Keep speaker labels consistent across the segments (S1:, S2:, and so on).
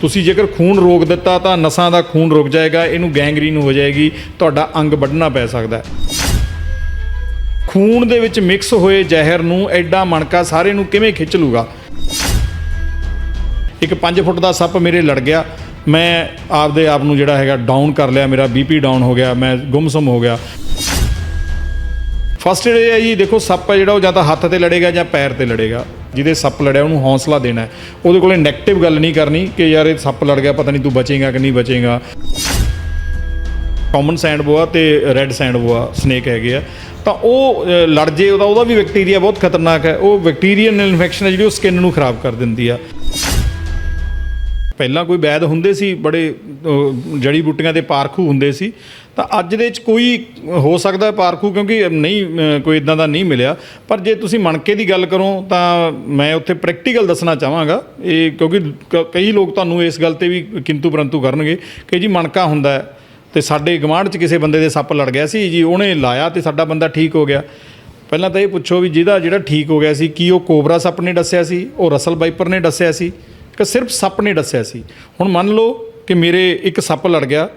S1: ਤੁਸੀਂ ਜੇਕਰ ਖੂਨ ਰੋਕ ਦਿੱਤਾ ਤਾਂ ਨਸਾਂ ਦਾ ਖੂਨ ਰੁਕ ਜਾਏਗਾ, ਇਹਨੂੰ ਗੈਂਗਰੀਨ ਹੋ ਜਾਏਗੀ, ਤੁਹਾਡਾ ਅੰਗ ਵੱਢਣਾ ਪੈ ਸਕਦਾ ਹੈ। ਖੂਨ ਦੇ ਵਿੱਚ ਮਿਕਸ ਹੋਏ ਜ਼ਹਿਰ ਨੂੰ ਐਡਾ ਮਣਕਾ ਸਾਰੇ ਨੂੰ ਕਿਵੇਂ ਖਿੱਚ ਲੂਗਾ? ਇੱਕ 5 ਫੁੱਟ ਦਾ ਸੱਪ ਮੇਰੇ ਲੜ ਗਿਆ। ਮੈਂ ਆਪਦੇ ਆਪ ਨੂੰ ਜਿਹੜਾ ਹੈਗਾ ਡਾਊਨ ਕਰ ਲਿਆ, ਮੇਰਾ ਬੀਪੀ ਡਾਊਨ ਹੋ ਗਿਆ, ਮੈਂ ਗੁੰਮਸਮ ਹੋ ਗਿਆ। ਫਸਟ ਏਡ ਇਹ ਹੈ ਜੀ, ਦੇਖੋ ਸੱਪ ਹੈ ਜਿਹੜਾ ਉਹ ਜਾਂ ਤਾਂ ਹੱਥ ਤੇ ਲੜੇਗਾ ਜਾਂ ਪੈਰ ਤੇ ਲੜੇਗਾ। ਜਿਹਦੇ ਸੱਪ ਲੜਿਆ, ਉਹਨੂੰ ਹੌਸਲਾ ਦੇਣਾ ਉਹਦੇ ਕੋਲੇ 네ਗੇਟਿਵ ਗੱਲ ਨਹੀਂ ਕਰਨੀ ਕਿ ਯਾਰ ਇਹ ਸੱਪ ਲੜ ਗਿਆ, ਪਤਾ ਨਹੀਂ ਤੂੰ ਬਚੇਗਾ ਕਿ ਨਹੀਂ ਬਚੇਗਾ। ਕਾਮਨ ਸੈਂਡ ਬੋਆ ਤੇ ਰੈੱਡ ਸੈਂਡ ਬੋਆ ਸਨੇਕ ਹੈਗੇ ਆ। ਤਾਂ ਉਹ ਲੜ ਜੇ ਉਹਦਾ ਉਹਦਾ ਵੀ ਬੈਕਟੀਰੀਆ ਬਹੁਤ ਖਤਰਨਾਕ ਹੈ। ਉਹ ਬੈਕਟੀਰੀਅਲ ਇਨਫੈਕਸ਼ਨ ਹੈ ਜਿਹੜੀ ਉਹ ਸਕਿਨ ਨੂੰ ਖਰਾਬ ਕਰ ਦਿੰਦੀ ਆ। ਪਹਿਲਾਂ ਕੋਈ ਵੈਦ ਹੁੰਦੇ ਸੀ, ਬੜੇ ਜੜੀ ਬੂਟੀਆਂ ਦੇ ਪਾਰਖੂ ਹੁੰਦੇ ਸੀ। ਤਾਂ ਅੱਜ ਦੇ ਵਿੱਚ ਕੋਈ ਹੋ ਸਕਦਾ ਪਾਰਖੂ ਕਿਉਂਕਿ ਨਹੀਂ ਕੋਈ ਇਦਾਂ ਦਾ ਨਹੀਂ ਮਿਲਿਆ। ਪਰ ਜੇ ਤੁਸੀਂ ਮਣਕੇ ਦੀ ਗੱਲ ਕਰੋ, ਤਾਂ ਮੈਂ ਉੱਥੇ ਪ੍ਰੈਕਟੀਕਲ ਦੱਸਣਾ ਚਾਹਾਂਗਾ। ਇਹ ਕਿਉਂਕਿ ਕ- ਕਈ ਲੋਕ ਤੁਹਾਨੂੰ ਇਸ ਗੱਲ ਤੇ ਵੀ ਕਿੰਤੂ ਪਰੰਤੂ ਕਰਨਗੇ ਕਿ ਜੀ ਮਣਕਾ ਹੁੰਦਾ ਹੈ ਤੇ ਸਾਡੇ ਗਵਾਂਢ 'ਚ ਕਿਸੇ ਬੰਦੇ ਦੇ ਸੱਪ ਲੜ ਗਿਆ ਸੀ ਜੀ, ਉਹਨੇ ਲਾਇਆ ਤੇ ਸਾਡਾ ਬੰਦਾ ਠੀਕ ਹੋ ਗਿਆ। ਪਹਿਲਾਂ ਤਾਂ ਇਹ ਪੁੱਛੋ ਵੀ ਜਿਹਦਾ ਜਿਹੜਾ ਠੀਕ ਹੋ ਗਿਆ ਸੀ, ਕੀ ਉਹ ਕੋਬਰਾ ਸੱਪ ਨੇ ਦੱਸਿਆ ਸੀ, ਉਹ ਰਸਲ ਵਾਈਪਰ ਨੇ ਦੱਸਿਆ ਸੀ। ਕਿ ਸਿਰਫ ਸੱਪ ਨੇ ਦੱਸਿਆ ਸੀ। ਹੁਣ ਮੰਨ ਲਓ ਕਿ ਮੇਰੇ ਇੱਕ ਸੱਪ ਲੜ ਗਿਆ,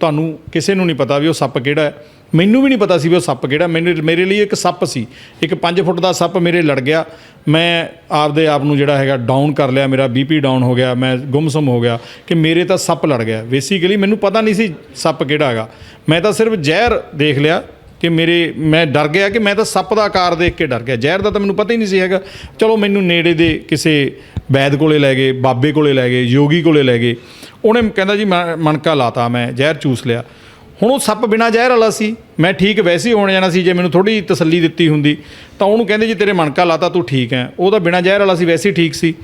S1: ਤੁਹਾਨੂੰ ਕਿਸੇ ਨੂੰ ਨਹੀਂ ਪਤਾ ਵੀ ਉਹ ਸੱਪ ਕਿਹੜਾ ਹੈ। ਮੈਨੂੰ ਵੀ ਨਹੀਂ ਪਤਾ ਸੀ ਵੀ ਉਹ ਸੱਪ ਕਿਹੜਾ। ਮੈਨੂੰ, ਮੇਰੇ ਲਈ ਇੱਕ ਸੱਪ ਸੀ। ਇੱਕ 5 ਫੁੱਟ ਦਾ ਸੱਪ ਮੇਰੇ ਲੜ ਗਿਆ। ਮੈਂ ਆਪਦੇ ਆਪ ਨੂੰ ਜਿਹੜਾ ਹੈਗਾ ਡਾਊਨ ਕਰ ਲਿਆ। ਮੇਰਾ ਬੀਪੀ ਡਾਊਨ ਹੋ ਗਿਆ। ਮੈਂ ਗੁੰਮਸਮ ਹੋ ਗਿਆ ਕਿ ਮੇਰੇ ਤਾਂ ਸੱਪ ਲੜ ਗਿਆ। ਬੇਸਿਕਲੀ ਮੈਨੂੰ ਪਤਾ ਨਹੀਂ ਸੀ ਸੱਪ ਕਿਹੜਾ ਹੈਗਾ। ਮੈਂ ਤਾਂ ਸਿਰਫ ਜ਼ਹਿਰ ਦੇਖ ਲਿਆ। ਕਿ ਮੇਰੇ, ਮੈਂ ਡਰ ਗਿਆ ਕਿ ਮੈਂ ਤਾਂ ਸੱਪ ਦਾ ਆਕਾਰ ਦੇਖ ਕੇ ਡਰ ਗਿਆ। ਜ਼ਹਿਰ ਦਾ ਤਾਂ ਮੈਨੂੰ ਪਤਾ ਹੀ ਨਹੀਂ ਸੀ ਹੈਗਾ। ਚਲੋ, ਮੈਨੂੰ ਨੇੜੇ ਦੇ ਕਿਸੇ ਵੈਦ ਕੋਲੇ ਲੈ ਗਏ, ਬਾਬੇ ਕੋਲੇ ਲੈ ਗਏ, ਯੋਗੀ ਕੋਲੇ ਲੈ ਗਏ। ਉਹਨੇ ਕਹਿੰਦਾ, ਜੀ, ਮੈਂ ਮਣਕਾ ਲਾਤਾ, ਮੈਂ ਜ਼ਹਿਰ ਚੂਸ ਲਿਆ। ਹੁਣ ਉਹ ਸੱਪ ਬਿਨਾ ਜ਼ਹਿਰ ਵਾਲਾ ਸੀ। ਮੈਂ ਠੀਕ ਵੈਸੇ ਹੀ ਹੋਣ ਜਾਣਾ ਸੀ, ਜੇ ਮੈਨੂੰ ਥੋੜੀ ਤਸੱਲੀ ਦਿੱਤੀ ਹੁੰਦੀ, ਤਾਂ ਉਹਨੂੰ ਕਹਿੰਦੇ, ਜੀ, ਤੇਰੇ ਮਣਕਾ ਲਾਤਾ, ਤੂੰ ਠੀਕ ਹੈ। ਉਹ ਤਾਂ ਬਿਨਾ ਜ਼ਹਿਰ ਵਾਲਾ ਸੀ, ਵੈਸੇ ਹੀ ਠੀਕ ਸੀ।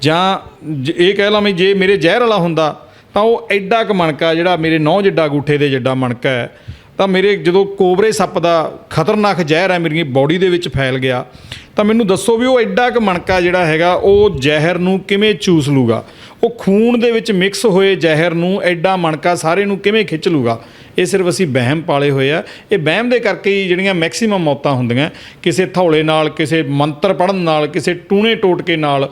S1: ਜਾਂ ਜ- ਇਹ ਕਹਿ ਲਾਂ ਵੀ ਜੇ ਮੇਰੇ ਜ਼ਹਿਰ ਵਾਲਾ ਹੁੰਦਾ, ਤਾਂ ਉਹ ਐਡਾ ਕੁ ਮਣਕਾ, ਜਿਹੜਾ ਮੇਰੇ ਨੌ ਜਿੱਡਾ ਗੂਠੇ ਦੇ ਜਿੱਡਾ ਮਣਕਾ ਹੈ ਤਾਂ ਮੇਰੇ ਜਦੋਂ ਕੋਬਰੇ ਸੱਪ ਦਾ ਖਤਰਨਾਕ ਜ਼ਹਿਰ ਹੈ, ਮੇਰੀ ਬਾਡੀ ਦੇ ਵਿੱਚ ਫੈਲ ਗਿਆ, ਤਾਂ ਮੈਨੂੰ ਦੱਸੋ ਵੀ ਉਹ ਐਡਾ ਕੁ ਮਣਕਾ ਜਿਹੜਾ ਹੈਗਾ, ਉਹ ਜ਼ਹਿਰ ਨੂੰ ਕਿਵੇਂ ਚੂਸ ਲੂਗਾ? ਉਹ ਖੂਨ ਦੇ ਵਿੱਚ ਮਿਕਸ ਹੋਏ ਜ਼ਹਿਰ ਨੂੰ ਐਡਾ ਮਣਕਾ ਸਾਰੇ ਨੂੰ ਕਿਵੇਂ ਖਿੱਚ ਲੂਗਾ? ਇਹ ਸਿਰਫ ਅਸੀਂ ਵਹਿਮ ਪਾਲੇ ਹੋਏ ਆ। ਇਹ ਵਹਿਮ ਦੇ ਕਰਕੇ ਹੀ ਜਿਹੜੀਆਂ ਮੈਕਸਿਮਮ ਮੌਤਾਂ ਹੁੰਦੀਆਂ, ਕਿਸੇ ਥੌਲੇ ਨਾਲ, ਕਿਸੇ ਮੰਤਰ ਪੜਨ ਨਾਲ, ਕਿਸੇ ਟੂਣੇ ਟੋਟਕੇ ਨਾਲ,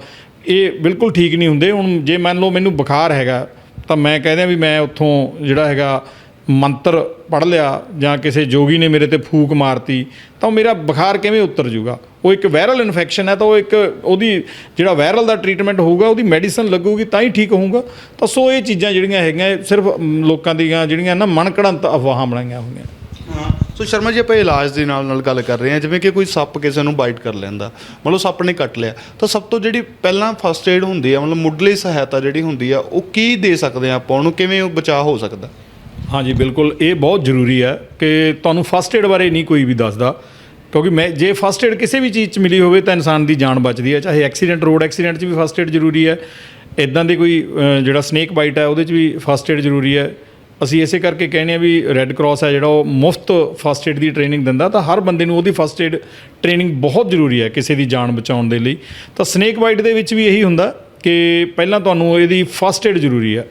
S1: ਇਹ ਬਿਲਕੁਲ ਠੀਕ ਨਹੀਂ ਹੁੰਦੇ। ਹੁਣ ਜੇ ਮੰਨ ਲਓ ਮੈਨੂੰ ਬੁਖਾਰ ਹੈਗਾ, ਤਾਂ ਮੈਂ ਕਹਿੰਦਾ ਵੀ ਮੈਂ ਉੱਥੋਂ ਜਿਹੜਾ ਹੈਗਾ ਮੰਤਰ ਪੜ ਲਿਆ ਜਾਂ ਕਿਸੇ ਜੋਗੀ ਨੇ ਮੇਰੇ ਤੇ ਫੂਕ ਮਾਰਤੀ, ਤਾਂ ਉਹ ਮੇਰਾ ਬੁਖਾਰ ਕਿਵੇਂ ਉਤਰ ਜੂਗਾ? ਉਹ ਇੱਕ ਵਾਇਰਲ ਇਨਫੈਕਸ਼ਨ ਹੈ ਤਾਂ ਉਹ ਇੱਕ ਉਹਦੀ ਜਿਹੜਾ ਵਾਇਰਲ ਦਾ ਟ੍ਰੀਟਮੈਂਟ ਹੋਊਗਾ, ਉਹਦੀ ਮੈਡੀਸਨ ਲੱਗੂਗੀ ਤਾਂ ਹੀ ਠੀਕ ਹੋਊਗਾ। ਤਾਂ ਸੋ ਇਹ ਚੀਜ਼ਾਂ ਜਿਹੜੀਆਂ ਹੈਗੀਆਂ, ਇਹ ਸਿਰਫ ਲੋਕਾਂ ਦੀਆਂ ਜਿਹੜੀਆਂ ਨਾ ਮਨਕੜੰਤ ਅਫਵਾਹਾਂ ਬਣਾਈਆਂ ਹੋਈਆਂ।
S2: ਹਾਂ, ਸੋ ਸ਼ਰਮਾ ਜੀ, ਆਪਾਂ ਇਲਾਜ ਦੇ ਨਾਲ ਨਾਲ ਗੱਲ ਕਰ ਰਹੇ ਹਾਂ, ਜਿਵੇਂ ਕਿ ਕੋਈ ਸੱਪ ਕਿਸੇ ਨੂੰ ਬਾਈਟ ਕਰ ਲੈਂਦਾ, ਮਤਲਬ ਸੱਪ ਨੇ ਕੱਟ ਲਿਆ। ਤਾਂ ਸਭ ਤੋਂ ਜਿਹੜੀ ਪਹਿਲਾਂ ਫਸਟ ਏਡ ਹੁੰਦੀ ਆ, ਮਤਲਬ ਮੁੱਢਲੀ ਸਹਾਇਤਾ ਜਿਹੜੀ ਹੁੰਦੀ ਆ, ਉਹ ਕੀ ਦੇ ਸਕਦੇ ਆ ਆਪਾਂ? ਉਹਨੂੰ ਕਿਵੇਂ ਉਹ ਬਚਾਅ ਹੋ ਸਕਦਾ?
S1: ਹਾਂਜੀ, ਬਿਲਕੁਲ। ਇਹ ਬਹੁਤ ਜ਼ਰੂਰੀ ਹੈ ਕਿ ਤੁਹਾਨੂੰ ਫਸਟ ਏਡ ਬਾਰੇ ਨਹੀਂ ਕੋਈ ਵੀ ਦੱਸਦਾ। ਕਿਉਂਕਿ ਮੈਂ ਜੇ ਫਸਟ ਏਡ ਕਿਸੇ ਵੀ ਚੀਜ਼ 'ਚ ਮਿਲੀ ਹੋਵੇ ਤਾਂ ਇਨਸਾਨ ਦੀ ਜਾਨ ਬਚਦੀ ਹੈ। ਚਾਹੇ ਐਕਸੀਡੈਂਟ ਰੋਡ ਐਕਸੀਡੈਂਟ 'ਚ ਵੀ ਫਸਟ ਏਡ ਜ਼ਰੂਰੀ ਹੈ। ਇਦਾਂ ਦੇ ਕੋਈ ਜਿਹੜਾ ਸਨੇਕ ਬਾਈਟ ਹੈ, ਉਹਦੇ 'ਚ ਵੀ ਫਸਟ ਏਡ ਜ਼ਰੂਰੀ ਹੈ। ਅਸੀਂ ਇਸੇ ਕਰਕੇ ਕਹਿੰਦੇ ਆ ਵੀ ਰੈੱਡ ਕਰਾਸ ਹੈ ਜਿਹੜਾ, ਉਹ ਮੁਫਤ ਫਸਟ ਏਡ ਦੀ ਟ੍ਰੇਨਿੰਗ ਦਿੰਦਾ ਤਾਂ ਹਰ ਬੰਦੇ ਨੂੰ ਉਹਦੀ ਫਸਟ ਏਡ ਟ੍ਰੇਨਿੰਗ ਬਹੁਤ ਜ਼ਰੂਰੀ ਹੈ ਕਿਸੇ ਦੀ ਜਾਨ ਬਚਾਉਣ ਦੇ ਲਈ। ਤਾਂ ਸਨੇਕ ਬਾਈਟ ਦੇ ਵਿੱਚ ਵੀ ਇਹੀ ਹੁੰਦਾ ਕਿ ਪਹਿਲਾਂ ਤੁਹਾਨੂੰ ਇਹਦੀ ਫਸਟ ਏਡ ਜ਼ਰੂਰੀ ਹੈ।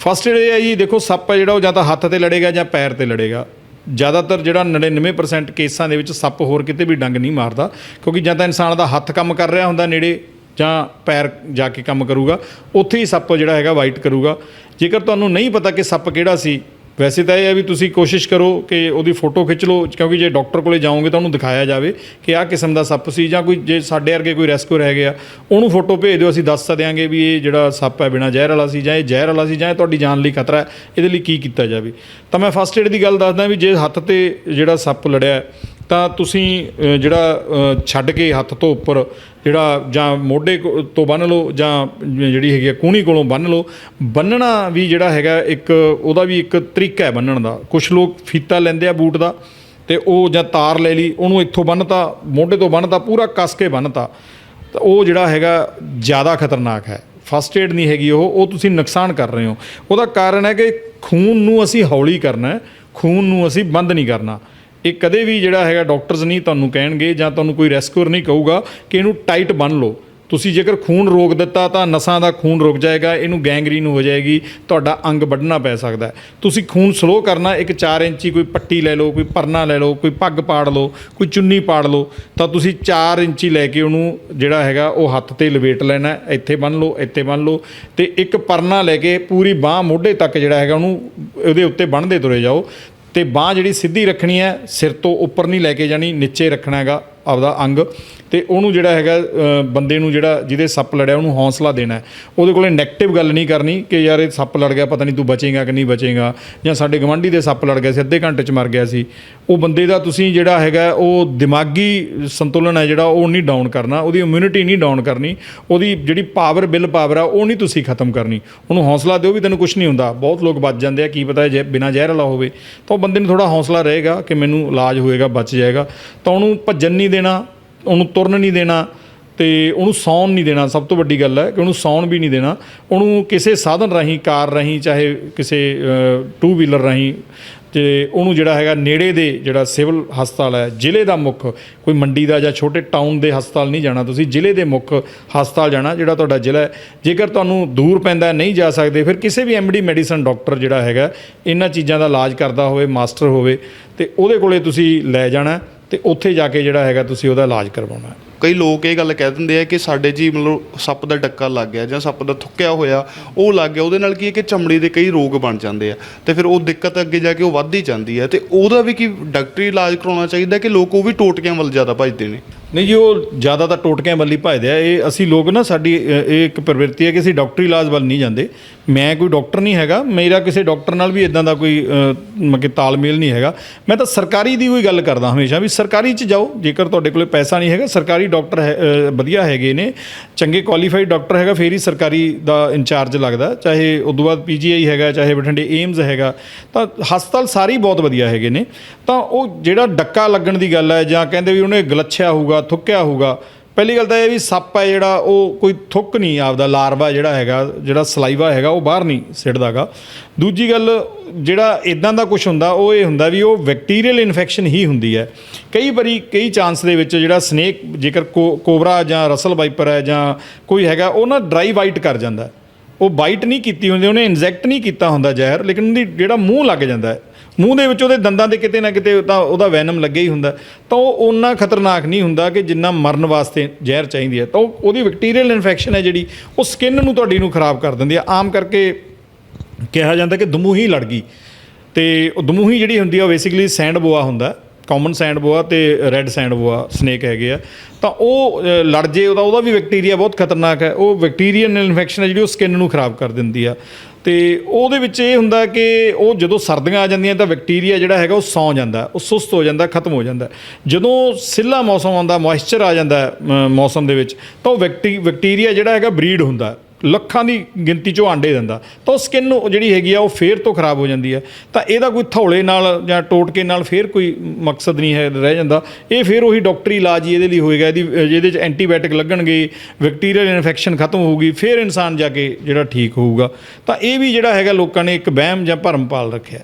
S1: ਫਸਟ ਏਡ ਇਹ ਹੈ ਜੀ, ਦੇਖੋ ਸੱਪ ਹੈ ਜਿਹੜਾ ਉਹ ਜਾਂ ਤਾਂ ਹੱਥ ਤੇ ਲੜੇਗਾ ਜਾਂ ਪੈਰ ਤੇ ਲੜੇਗਾ। ਜ਼ਿਆਦਾਤਰ ਜਿਹੜਾ 99% ਕੇਸਾਂ ਦੇ ਵਿੱਚ ਸੱਪ ਹੋਰ ਕਿਤੇ ਵੀ ਡੰਗ ਨਹੀਂ ਮਾਰਦਾ, ਕਿਉਂਕਿ ਜਾਂ ਤਾਂ ਇਨਸਾਨ ਦਾ ਹੱਥ ਕੰਮ ਕਰ ਰਿਹਾ ਹੁੰਦਾ ਨੇੜੇ ਜਾਂ ਪੈਰ ਜਾ ਕੇ ਕੰਮ ਕਰੂਗਾ, ਉੱਥੇ ਹੀ ਸੱਪ ਜਿਹੜਾ ਹੈਗਾ ਵਾਈਟ ਕਰੂਗਾ। ਜੇਕਰ ਤੁਹਾਨੂੰ ਨਹੀਂ ਪਤਾ ਕਿ ਸੱਪ ਕਿਹੜਾ ਸੀ ਵੈਸੇ ਤਾਂ ਇਹ ਹੈ ਵੀ ਤੁਸੀਂ ਕੋਸ਼ਿਸ਼ ਕਰੋ ਕਿ ਉਹਦੀ ਫੋਟੋ ਖਿੱਚ ਲਓ, ਕਿਉਂਕਿ ਜੇ ਡਾਕਟਰ ਕੋਲੇ ਜਾਓਗੇ ਤਾਂ ਉਹਨੂੰ ਦਿਖਾਇਆ ਜਾਵੇ ਕਿ ਆਹ ਕਿਸਮ ਦਾ ਸੱਪ ਸੀ ਜਾਂ ਕੋਈ ਜੇ ਸਾਡੇ ਵਰਗੇ ਕੋਈ ਰੈਸਕਿਊ ਰਹਿ ਗਿਆ, ਉਹਨੂੰ ਫੋਟੋ ਭੇਜ ਦਿਓ, ਅਸੀਂ ਦੱਸ ਦਿਆਂਗੇ ਵੀ ਇਹ ਜਿਹੜਾ ਸੱਪ ਹੈ ਬਿਨਾ ਜ਼ਹਿਰ ਵਾਲਾ ਸੀ ਜਾਂ ਇਹ ਜ਼ਹਿਰ ਵਾਲਾ ਸੀ ਜਾਂ ਇਹ ਤੁਹਾਡੀ ਜਾਨ ਲਈ ਖਤਰਾ ਹੈ, ਇਹਦੇ ਲਈ ਕੀ ਕੀਤਾ ਜਾਵੇ। ਤਾਂ ਮੈਂ ਫਸਟ ਏਡ ਦੀ ਗੱਲ ਦੱਸਦਾ ਵੀ ਜੇ ਹੱਥ ਤੇ ਜਿਹੜਾ ਸੱਪ ਲੜਿਆ ਤਾਂ ਤੁਸੀਂ ਜਿਹੜਾ ਛੱਡ ਕੇ ਹੱਥ ਤੋਂ ਉੱਪਰ ਜਿਹੜਾ, ਜਾਂ ਮੋਢੇ ਕੋ- ਤੋਂ ਬੰਨ ਲਓ, ਜਾਂ ਜਿਹੜੀ ਹੈਗੀ ਆ ਕੂਹਣੀ ਕੋਲੋਂ ਬੰਨ ਲਓ, ਬੰਨਣਾ ਵੀ ਜਿਹੜਾ ਹੈਗਾ ਇੱਕ, ਉਹਦਾ ਵੀ ਇੱਕ ਤਰੀਕਾ ਹੈ ਬੰਨਣ ਦਾ। ਕੁਝ ਲੋਕ ਫੀਤਾ ਲੈਂਦੇ ਆ ਬੂਟ ਦਾ, ਤੇ ਉਹ ਜਾਂ ਤਾਰ ਲੈ ਲਈ, ਉਹਨੂੰ ਇੱਥੋਂ ਬੰਨਤਾ, ਮੋਢੇ ਤੋਂ ਬੰਨਤਾ, ਪੂਰਾ ਕੱਸ ਕੇ ਬੰਨਤਾ, ਤਾਂ ਉਹ ਜਿਹੜਾ ਹੈਗਾ ਜ਼ਿਆਦਾ ਖਤਰਨਾਕ ਹੈ। ਫਸਟ ਏਡ ਨਹੀਂ ਹੈਗੀ ਉਹ ਉਹ ਤੁਸੀਂ ਨੁਕਸਾਨ ਕਰ ਰਹੇ ਹੋ। ਉਹਦਾ ਕਾਰਨ ਹੈ ਕਿ ਖੂਨ ਨੂੰ ਅਸੀਂ ਹੌਲੀ ਕਰਨਾ ਖੂਨ ਨੂੰ ਅਸੀਂ ਬੰਦ ਨਹੀਂ ਕਰਨਾ। ਇਹ ਕਦੇ ਵੀ ਜਿਹੜਾ ਹੈਗਾ ਡਾਕਟਰਸ ਨਹੀਂ ਤੁਹਾਨੂੰ ਕਹਿਣਗੇ ਜਾਂ ਤੁਹਾਨੂੰ ਕੋਈ ਰੈਸਕਿਊਰ ਨਹੀਂ ਕਹੂਗਾ ਕਿ ਇਹਨੂੰ ਟਾਈਟ ਬੰਨ ਲਓ। ਤੁਸੀਂ ਜੇਕਰ ਖੂਨ ਰੋਕ ਦਿੱਤਾ ਤਾਂ ਨਸਾਂ ਦਾ ਖੂਨ ਰੁਕ ਜਾਏਗਾ, ਇਹਨੂੰ ਗੈਂਗਰੀਨ ਹੋ ਜਾਏਗੀ, ਤੁਹਾਡਾ ਅੰਗ ਵੱਢਣਾ ਪੈ ਸਕਦਾ ਹੈ। ਤੁਸੀਂ ਖੂਨ ਸਲੋ ਕਰਨਾ, ਇੱਕ 4 ਇੰਚੀ ਕੋਈ ਪੱਟੀ ਲੈ ਲਓ, ਕੋਈ ਪਰਨਾ ਲੈ ਲਓ, ਕੋਈ ਪੱਗ ਪਾੜ ਲਓ, ਕੋਈ ਚੁੰਨੀ ਪਾੜ ਲਓ, ਤਾਂ ਤੁਸੀਂ 4 ਇੰਚੀ ਲੈ ਕੇ ਉਹਨੂੰ ਜਿਹੜਾ ਹੈਗਾ ਉਹ ਹੱਥ ਤੇ ਲਵੇਟ ਲੈਣਾ ਇੱਥੇ ਬੰਨ ਲਓ, ਇੱਥੇ ਬੰਨ ਲਓ ਤੇ ਇੱਕ ਪਰਨਾ ਲੈ ਕੇ ਪੂਰੀ ਬਾਹ ਮੋਢੇ ਤੱਕ ਜਿਹੜਾ ਹੈਗਾ ਉਹਨੂੰ ਉਹਦੇ ਉੱਤੇ ਬੰਨ੍ਹਦੇ ਤੁਰੇ ਜਾਓ। ਤੇ ਬਾਹ ਜਿਹੜੀ ਸਿੱਧੀ ਰੱਖਣੀ ਹੈ, ਸਿਰ ਤੋਂ ਉੱਪਰ ਨਹੀਂ ਲੈ ਕੇ ਜਾਣੀ, ਨੀਚੇ ਰੱਖਣਾ ਹੈਗਾ ਆਪਦਾ ਅੰਗ। ਤੇ ਉਹਨੂੰ ਜਿਹੜਾ ਹੈਗਾ ਬੰਦੇ ਨੂੰ ਜਿਹੜਾ ਜਿਹਦੇ ਸੱਪ ਲੜਿਆ, ਉਹਨੂੰ ਹੌਸਲਾ ਦੇਣਾ ਉਹਦੇ ਕੋਲੇ 네ਗੇਟਿਵ ਗੱਲ ਨਹੀਂ ਕਰਨੀ ਕਿ ਯਾਰ ਇਹ ਸੱਪ ਲੜ ਗਿਆ, ਪਤਾ ਨਹੀਂ ਤੂੰ ਬਚੇਗਾ ਕਿ ਨਹੀਂ ਬਚੇਗਾ, ਜਾਂ ਸਾਡੇ ਗਵਾਂਢੀ ਦੇ ਸੱਪ ਲੜ ਗਿਆ ਸੀ, ਅੱਧੇ ਘੰਟੇ ਚ ਮਰ ਗਿਆ ਸੀ। ਉਹ ਬੰਦੇ ਦਾ ਤੁਸੀਂ ਜਿਹੜਾ ਹੈਗਾ, ਉਹ ਦਿਮਾਗੀ ਸੰਤੁਲਨ ਹੈ ਜਿਹੜਾ, ਉਹ ਨਹੀਂ ਡਾਊਨ ਕਰਨਾ, ਉਹਦੀ ਇਮਿਊਨਿਟੀ ਨਹੀਂ ਡਾਊਨ ਕਰਨੀ, ਉਹਦੀ ਜਿਹੜੀ ਪਾਵਰ ਬਿਲ ਪਾਵਰ ਆ, ਉਹ ਨਹੀਂ ਤੁਸੀਂ ਖਤਮ ਕਰਨੀ। ਉਹਨੂੰ ਹੌਸਲਾ ਦਿਓ ਵੀ ਤੈਨੂੰ ਕੁਝ ਨਹੀਂ ਹੁੰਦਾ। ਬਹੁਤ ਲੋਕ ਬਚ ਜਾਂਦੇ ਆ, ਕੀ ਪਤਾ ਜੇ ਬਿਨਾਂ ਜ਼ਹਿਰ ਵਾਲਾ ਹੋਵੇ। ਤਾਂ ਉਹ ਬੰਦੇ ਨੂੰ ਥੋੜਾ ਹੌਸਲਾ ਰਹੇਗਾ ਕਿ ਮੈਨੂੰ ਇਲਾਜ ਹੋਏਗਾ, ਬਚ ਜਾਏਗਾ। ਤਾਂ ਉਹਨੂੰ ਭੱਜਣ ਨਹੀਂ ਦੇਣਾ ਉਹਨੂੰ ਤੁਰਨ ਨਹੀਂ ਦੇਣਾ ਤੇ ਉਹਨੂੰ ਸੌਣ ਨਹੀਂ ਦੇਣਾ, ਸਭ ਤੋਂ ਵੱਡੀ ਗੱਲ ਹੈ ਕਿ ਉਹਨੂੰ ਸੌਣ ਵੀ ਨਹੀਂ ਦੇਣਾ। ਉਹਨੂੰ ਕਿਸੇ ਸਾਧਨ ਰਾਹੀਂ, ਕਾਰ ਰਾਹੀਂ, ਚਾਹੇ ਕਿਸੇ ਟੂ ਵੀਲਰ ਰਾਹੀਂ, ਤੇ ਉਹਨੂੰ ਜਿਹੜਾ ਹੈਗਾ ਨੇੜੇ ਦੇ ਜਿਹੜਾ ਸਿਵਲ ਹਸਪਤਾਲ ਹੈ, ਜ਼ਿਲ੍ਹੇ ਦਾ ਮੁੱਖ, ਕੋਈ ਮੰਡੀ ਦਾ ਜਾਂ ਛੋਟੇ ਟਾਊਨ ਦੇ ਹਸਪਤਾਲ ਨਹੀਂ ਜਾਣਾ ਤੁਸੀਂ, ਜ਼ਿਲ੍ਹੇ ਦੇ ਮੁੱਖ ਹਸਪਤਾਲ ਜਾਣਾ, ਜਿਹੜਾ ਤੁਹਾਡਾ ਜ਼ਿਲ੍ਹਾ ਹੈ। ਜੇਕਰ ਤੁਹਾਨੂੰ ਦੂਰ ਪੈਂਦਾ, ਨਹੀਂ ਜਾ ਸਕਦੇ, ਫਿਰ ਕਿਸੇ ਵੀ ਐਮਡੀ ਮੈਡੀਸਨ ਡਾਕਟਰ ਜਿਹੜਾ ਹੈਗਾ, ਇਹਨਾਂ ਚੀਜ਼ਾਂ ਦਾ ਇਲਾਜ ਕਰਦਾ ਹੋਵੇ, ਮਾਸਟਰ ਹੋਵੇ, ਤੇ ਉਹਦੇ ਕੋਲੇ ਤੁਸੀਂ ਲੈ ਜਾਣਾ। ਤੇ ਉੱਥੇ ਜਾ ਕੇ ਜਿਹੜਾ ਹੈਗਾ ਤੁਸੀਂ ਉਹਦਾ ਇਲਾਜ ਕਰਵਾਉਣਾ ਹੈ।
S2: ਕਈ ਲੋਕ ਇਹ ਗੱਲ ਕਹਿ ਦਿੰਦੇ ਆ ਕਿ ਸਾਡੇ ਜੀ ਮਤਲਬ ਸੱਪ ਦਾ ਡੱਕਾ ਲੱਗ ਗਿਆ ਜਾਂ ਸੱਪ ਦਾ ਥੁੱਕਿਆ ਹੋਇਆ, ਉਹ ਲੱਗ ਗਿਆ, ਉਹਦੇ ਨਾਲ ਕੀ ਹੈ ਕਿ ਚਮੜੀ ਦੇ ਕਈ ਰੋਗ ਬਣ ਜਾਂਦੇ ਆ ਤੇ ਫਿਰ ਉਹ ਦਿੱਕਤ ਅੱਗੇ ਜਾ ਕੇ ਉਹ ਵੱਧਦੀ ਜਾਂਦੀ ਹੈ ਤੇ ਉਹਦਾ ਵੀ ਕੀ ਡਾਕਟਰੀ ਇਲਾਜ ਕਰਾਉਣਾ ਚਾਹੀਦਾ ਕਿ ਲੋਕ ਉਹ ਵੀ ਟੋਟਕਿਆਂ ਵੱਲ ਜ਼ਿਆਦਾ ਭੱਜਦੇ ਨੇ?
S1: ਨਹੀਂ ਜੀ ਉਹ ਜ਼ਿਆਦਾ ਤਾਂ ਟੋਟਕਿਆਂ ਵੱਲ ਹੀ ਭਜਦੇ ਆ। ਇਹ ਅਸੀਂ ਲੋਕ ਨਾ ਸਾਡੀ ਅ, ਇਹ ਇੱਕ ਪ੍ਰਵਿਰਤੀ ਹੈ ਕਿ ਅਸੀਂ ਡਾਕਟਰੀ ਇਲਾਜ ਵੱਲ ਨਹੀਂ ਜਾਂਦੇ। ਮੈਂ ਕੋਈ ਡਾਕਟਰ ਨਹੀਂ ਹੈਗਾ ਮੇਰਾ ਕਿਸੇ ਡਾਕਟਰ ਨਾਲ ਵੀ ਇਦਾਂ ਦਾ ਕੋਈ ਅ, ਮਤਲਬ ਕਿ ਤਾਲਮੇਲ ਨਹੀਂ ਹੈਗਾ। ਮੈਂ ਤਾਂ ਸਰਕਾਰੀ ਦੀ ਕੋਈ ਗੱਲ ਕਰਦਾ ਹਮੇਸ਼ਾ ਵੀ ਸਰਕਾਰੀ 'ਚ ਜਾਓ ਜੇਕਰ ਤੁਹਾਡੇ ਕੋਲੇ ਪੈਸਾ ਨਹੀਂ ਹੈਗਾ ਸਰਕਾਰੀ ਡਾਕਟਰ ਹੈ ਅ, ਵਧੀਆ ਹੈਗੇ ਨੇ ਚੰਗੇ ਕੁਆਲੀਫਾਈਡ ਡਾਕਟਰ ਹੈਗਾ ਫੇਰ ਹੀ ਸਰਕਾਰੀ ਦਾ ਇੰਚਾਰਜ ਲੱਗਦਾ। ਚਾਹੇ ਉਦੋਂ ਬਾਅਦ ਪੀਜੀਆਈ ਹੈਗਾ ਚਾਹੇ ਬਠਿੰਡੇ ਏਮਜ਼ ਹੈਗਾ ਤਾਂ ਹਸਪਤਾਲ ਸਾਰੇ ਹੀ ਬਹੁਤ ਵਧੀਆ ਹੈਗੇ ਨੇ। ਤਾਂ ਉਹ ਜਿਹੜਾ ਡੱਕਾ ਲੱਗਣ ਦੀ ਗੱਲ ਹੈ ਜਾਂ ਕਹਿੰਦੇ ਵੀ ਉਹਨੇ ਗਲੱਛਿਆ ਹੋਊਗਾ ਥੁੱਕਿਆ ਹੋਊਗਾ। ਪਹਿਲੀ ਗੱਲ ਤਾਂ ਇਹ ਵੀ ਸੱਪ ਹੈ ਜਿਹੜਾ, ਉਹ ਕੋਈ ਥੁੱਕ ਨਹੀਂ ਆਪਦਾ, ਲਾਰਵਾ ਜਿਹੜਾ ਹੈਗਾ, ਜਿਹੜਾ ਸਲਾਈਵਾ ਹੈਗਾ, ਉਹ ਬਾਹਰ ਨਹੀਂ ਸਿੱਟਦਾਗਾ। ਦੂਜੀ ਗੱਲ, ਜਿਹੜਾ ਇਦਾਂ ਦਾ ਕੁਝ ਹੁੰਦਾ, ਉਹ ਇਹ ਹੁੰਦਾ ਵੀ ਉਹ ਬੈਕਟੀਰੀਅਲ ਇਨਫੈਕਸ਼ਨ ਹੀ ਹੁੰਦੀ ਹੈ। ਕਈ ਵਾਰੀ, ਕਈ ਚਾਂਸ ਦੇ ਵਿੱਚ ਜਿਹੜਾ ਸਨੇਕ, ਜੇਕਰ ਕੋ- ਕੋਬਰਾ ਜਾਂ ਰਸਲ ਵਾਈਪਰ ਹੈ ਜਾਂ ਕੋਈ ਹੈਗਾ, ਉਹ ਨਾ ਡਰਾਈ ਵਾਈਟ ਕਰ ਜਾਂਦਾ। ਉਹ ਬਾਈਟ ਨਹੀਂ ਕੀਤੀ ਹੁੰਦੀ, ਉਹਨੇ ਇਨਜੈਕਟ ਨਹੀਂ ਕੀਤਾ ਹੁੰਦਾ ਜ਼ਹਿਰ, ਲੇਕਿਨ ਉਹਦੀ ਜਿਹੜਾ ਮੂੰਹ ਲੱਗ ਜਾਂਦਾ ਹੈ, ਮੂੰਹ ਦੇ ਵਿੱਚ ਉਹਦੇ ਦੰਦਾਂ ਦੇ ਕਿਤੇ ਨਾ ਕਿਤੇ ਤਾਂ ਉਹਦਾ ਵੈਨਮ ਲੱਗਿਆ ਹੀ ਹੁੰਦਾ ਤਾਂ ਉਹ ਓਨਾ ਖਤਰਨਾਕ ਨਹੀਂ ਹੁੰਦਾ ਕਿ ਜਿੰਨਾ ਮਰਨ ਵਾਸਤੇ ਜ਼ਹਿਰ ਚਾਹੀਦੀ ਹੈ। ਤਾਂ ਉਹ, ਉਹਦੀ ਬੈਕਟੀਰੀਅਲ ਇਨਫੈਕਸ਼ਨ ਹੈ ਜਿਹੜੀ, ਉਹ ਸਕਿਨ ਨੂੰ ਤੁਹਾਡੀ ਨੂੰ ਖਰਾਬ ਕਰ ਦਿੰਦੀ ਹੈ। ਆਮ ਕਰਕੇ ਕਿਹਾ ਜਾਂਦਾ ਕਿ ਦਮੂਹੀ ਲੜ ਗਈ। ਤੇ ਉਹ ਦਮੂਹੀ ਜਿਹੜੀ ਹੁੰਦੀ ਆ ਬੇਸਿਕਲੀ ਸੈਂਡ ਬੋਆ ਹੁੰਦਾ ਕਾਮਨ ਸੈਂਡ ਬੋਆ ਤੇ ਰੈੱਡ ਸੈਂਡ ਬੋਆ ਸਨੇਕ ਹੈਗੇ ਆ। ਤਾਂ ਉਹ ਲੜ ਜੇ ਉਹਦਾ ਉਹਦਾ ਵੀ ਬੈਕਟੀਰੀਆ ਬਹੁਤ ਖਤਰਨਾਕ ਹੈ। ਉਹ ਬੈਕਟੀਰੀਅਲ ਇਨਫੈਕਸ਼ਨ ਹੈ ਜਿਹੜੀ ਉਹ ਸਕਿਨ ਨੂੰ ਖਰਾਬ ਕਰ ਦਿੰਦੀ ਆ। ਤੇ ਉਹਦੇ ਵਿੱਚ ਇਹ ਹੁੰਦਾ ਕਿ ਉਹ ਜਦੋਂ ਸਰਦੀਆਂ ਆ ਜਾਂਦੀਆਂ ਤਾਂ ਬੈਕਟੀਰੀਆ ਜਿਹੜਾ ਹੈਗਾ ਉਹ ਸੌ ਜਾਂਦਾ, ਉਹ ਸੁਸਤ ਹੋ ਜਾਂਦਾ, ਖਤਮ ਹੋ ਜਾਂਦਾ। ਜਦੋਂ ਸਿੱਲਾ ਮੌਸਮ ਆਉਂਦਾ ਮੋਇਸਚਰ ਆ ਜਾਂਦਾ ਮੌਸਮ ਦੇ ਵਿੱਚ, ਤਾਂ ਉਹ ਬੈਕਟੀ ਬੈਕਟੀਰੀਆ ਜਿਹੜਾ ਹੈਗਾ ਬਰੀਡ ਹੁੰਦਾ। ਲੱਖਾਂ ਦੀ ਗਿਣਤੀ ਚੋਂ ਆਂਡੇ ਦਿੰਦਾ। ਤਾਂ ਉਹ ਸਕਿਨ ਜਿਹੜੀ ਹੈਗੀ ਆ, ਉਹ ਫੇਰ ਤੋਂ ਖਰਾਬ ਹੋ ਜਾਂਦੀ ਹੈ। ਤਾਂ ਇਹਦਾ ਕੋਈ ਥੌਲੇ ਨਾਲ ਜਾਂ ਟੋਟਕੇ ਨਾਲ ਫੇਰ ਕੋਈ ਮਕਸਦ ਨਹੀਂ ਹੈ, ਰਹਿ ਜਾਂਦਾ। ਇਹ ਫੇਰ ਉਹੀ ਡਾਕਟਰੀ ਇਲਾਜ ਹੀ ਇਹਦੇ ਲਈ ਹੋਏਗਾ। ਇਹਦੀ, ਜਿਹਦੇ ਚ ਐਂਟੀਬਾਇਓਟਿਕ ਲੱਗਣਗੇ ਬੈਕਟੀਰੀਅਲ ਇਨਫੈਕਸ਼ਨ ਖਤਮ ਹੋਊਗੀ, ਫੇਰ ਇਨਸਾਨ ਜਾ ਕੇ ਜਿਹੜਾ ਠੀਕ ਹੋਊਗਾ। ਤਾਂ ਇਹ ਵੀ ਜਿਹੜਾ ਹੈਗਾ, ਲੋਕਾਂ ਨੇ ਇੱਕ ਵਹਿਮ ਜਾਂ ਭਰਮ ਪਾਲ ਰੱਖਿਆ।